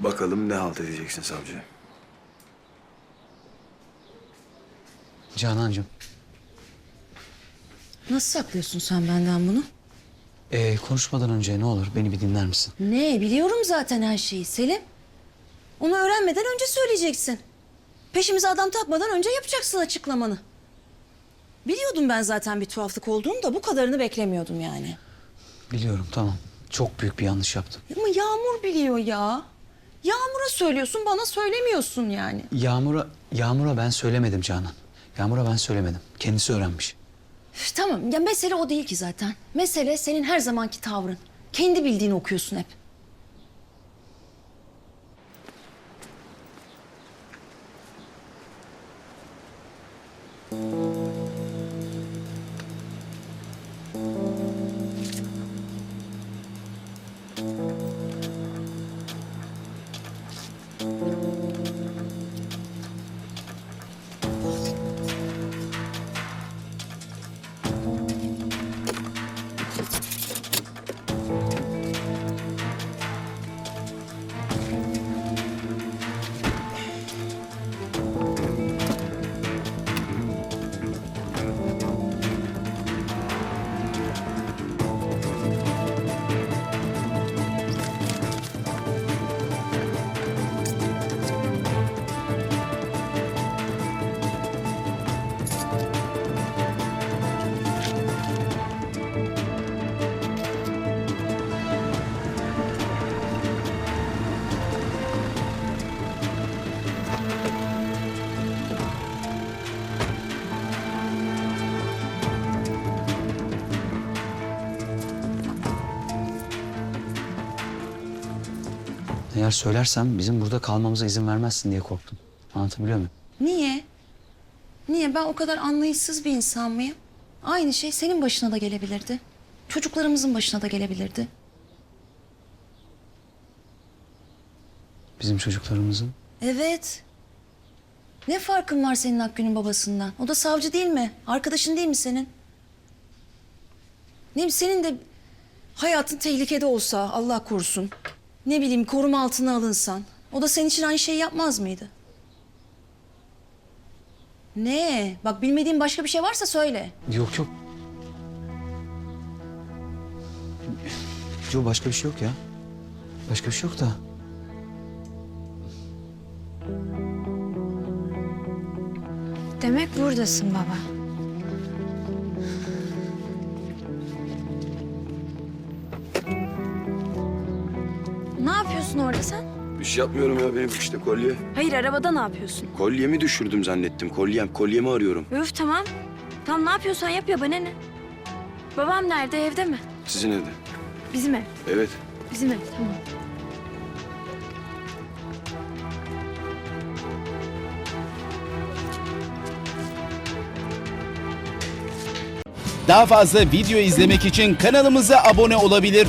Bakalım ne halt edeceksin savcı. Canancığım, Nasıl saklıyorsun sen benden bunu? ee, konuşmadan önce ne olur beni bir dinler misin? Ne biliyorum zaten her şeyi Selim. Onu öğrenmeden önce söyleyeceksin. Peşimize adam takmadan önce yapacaksın açıklamanı. Biliyordum ben zaten bir tuhaflık olduğunu da bu kadarını beklemiyordum yani. Biliyorum tamam. Çok büyük bir yanlış yaptım. Ama Yağmur biliyor ya. Yağmur'a söylüyorsun bana söylemiyorsun yani. Yağmur'a Yağmur'a ben söylemedim Canan. Yağmur'a ben söylemedim. Kendisi öğrenmiş. Üf, tamam ya mesele o değil ki zaten. Mesele senin her zamanki tavrın. Kendi bildiğini okuyorsun hep. Mm-hmm. Eğer söylersem bizim burada kalmamıza izin vermezsin diye korktum. Anlatabiliyor muyum? Niye? Niye? Ben o kadar anlayışsız bir insan mıyım? Aynı şey senin başına da gelebilirdi. Çocuklarımızın başına da gelebilirdi. Bizim çocuklarımızın. Evet. Ne farkın var senin Akgün'ün babasından? O da savcı değil mi? Arkadaşın değil mi senin? Ne bileyim senin de hayatın tehlikede olsa Allah korusun. Ne bileyim koruma altına alınsan. O da senin için aynı şeyi yapmaz mıydı? Ne? Bak bilmediğin başka bir şey varsa söyle. Yok yok. Yok başka bir şey yok ya. Başka bir şey yok da. Demek buradasın baba. Ne yapıyorsun orada sen? Bir şey yapmıyorum ya benim işte kolye. Hayır arabada ne yapıyorsun? Kolyemi düşürdüm zannettim. Kolyem, kolyemi arıyorum. Öf tamam. Tamam ne yapıyorsan yap ya bana ne? Babam nerede evde mi? Sizin evde. Bizim ev. Evet. Bizim ev tamam. Daha fazla video izlemek için kanalımıza abone olabilir.